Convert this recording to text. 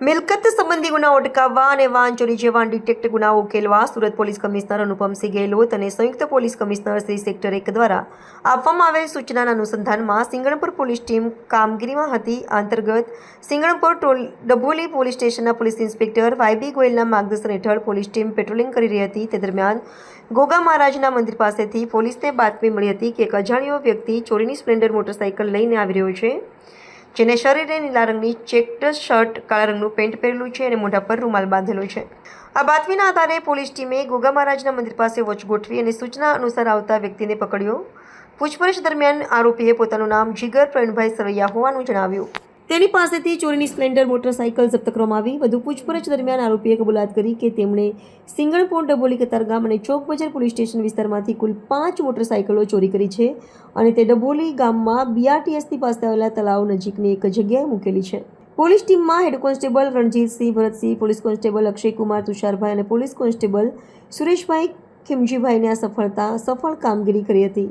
મિલકત સંબંધી ગુનાઓ અટકાવવા અને વાહન ચોરી જેવા ડિટેક્ટ ગુનાઓ ઉકેલવા સુરત પોલીસ કમિશનર અનુપમસિંહ ગેહલોત અને સંયુક્ત પોલીસ કમિશનર શ્રી સેક્ટર એક દ્વારા આપવામાં આવેલ સૂચનાના અનુસંધાનમાં સિંગણપુર પોલીસ ટીમ કામગીરીમાં હતી. અંતર્ગત સિંગણપુર ટોલ ડભોલી પોલીસ સ્ટેશનના પોલીસ ઇન્સ્પેક્ટર વાયબી ગોયલના માર્ગદર્શન હેઠળ પોલીસ ટીમ પેટ્રોલિંગ કરી રહી હતી. તે દરમિયાન ગોગા મહારાજના મંદિર પાસેથી પોલીસને બાતમી મળી હતી કે એક અજાણ્યો વ્યક્તિ ચોરીની સ્પ્લેન્ડર મોટરસાઇકલ લઈને આવી રહ્યો છે. જેને શરીરે નીલા રંગની ચેક્ડ શર્ટ, કાળા રંગનું પેન્ટ પહેરેલું છે અને મોઢા પર રૂમાલ બાંધેલો છે. આ બાતમીના આધારે પોલીસ ટીમે ગોગા મહારાજના મંદિર પાસે વોચ ગોઠવી અને સૂચના અનુસાર આવતા વ્યક્તિને પકડ્યો. પૂછપરછ દરમિયાન આરોપીએ પોતાનું નામ જીગર પ્રવીણભાઈ સરવૈયા હોવાનું જણાવ્યું. તેની પાસેથી ચોરીની સ્પ્લેન્ડર મોટરસાઇકલ જપ્ત કરવામાં આવી. વધુ પૂછપરછ દરમિયાન આરોપીએ કબૂલાત કરી કે તેમણે સિંગણપોર ડબોલી કતારગામ અને ચોક બજાર પોલીસ સ્ટેશન વિસ્તારમાંથી કુલ પાંચ મોટરસાઇકલો ચોરી કરી છે અને તે ડબોલી ગામમાં બીઆરટીએસની પાસે આવેલા તળાવ નજીકની એક જગ્યાએ મૂકેલી છે. પોલીસ ટીમમાં head constable Ranjitsinh Bharatsinh, police constable Akshaykumar Tusharbhai અને પોલીસ કોન્સ્ટેબલ સુરેશભાઈ ખીમજીભાઈને આ સફળતા સફળ કામગીરી કરી હતી.